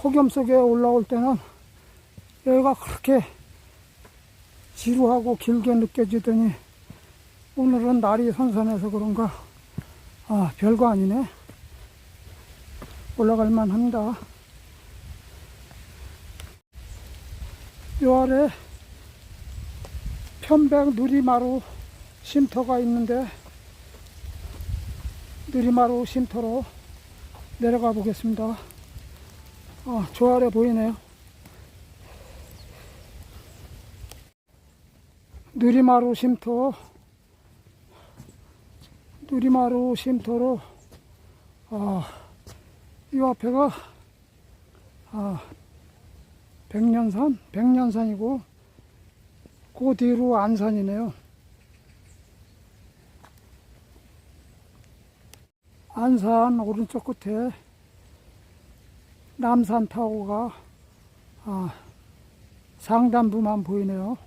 폭염 속에 올라올 때는 여기가 그렇게 지루하고 길게 느껴지더니 오늘은 날이 선선해서 그런가? 아 별거 아니네. 올라갈 만 합니다. 요 아래 편백 누리마루 쉼터가 있는데 누리마루 쉼터로 내려가 보겠습니다 아, 저 아래 보이네요. 누리마루 쉼터 누리마루 쉼터로 아, 이 앞에가 아, 백년산? 백년산이고 그 뒤로 안산이네요. 안산 오른쪽 끝에 남산 타워가 아, 상단부만 보이네요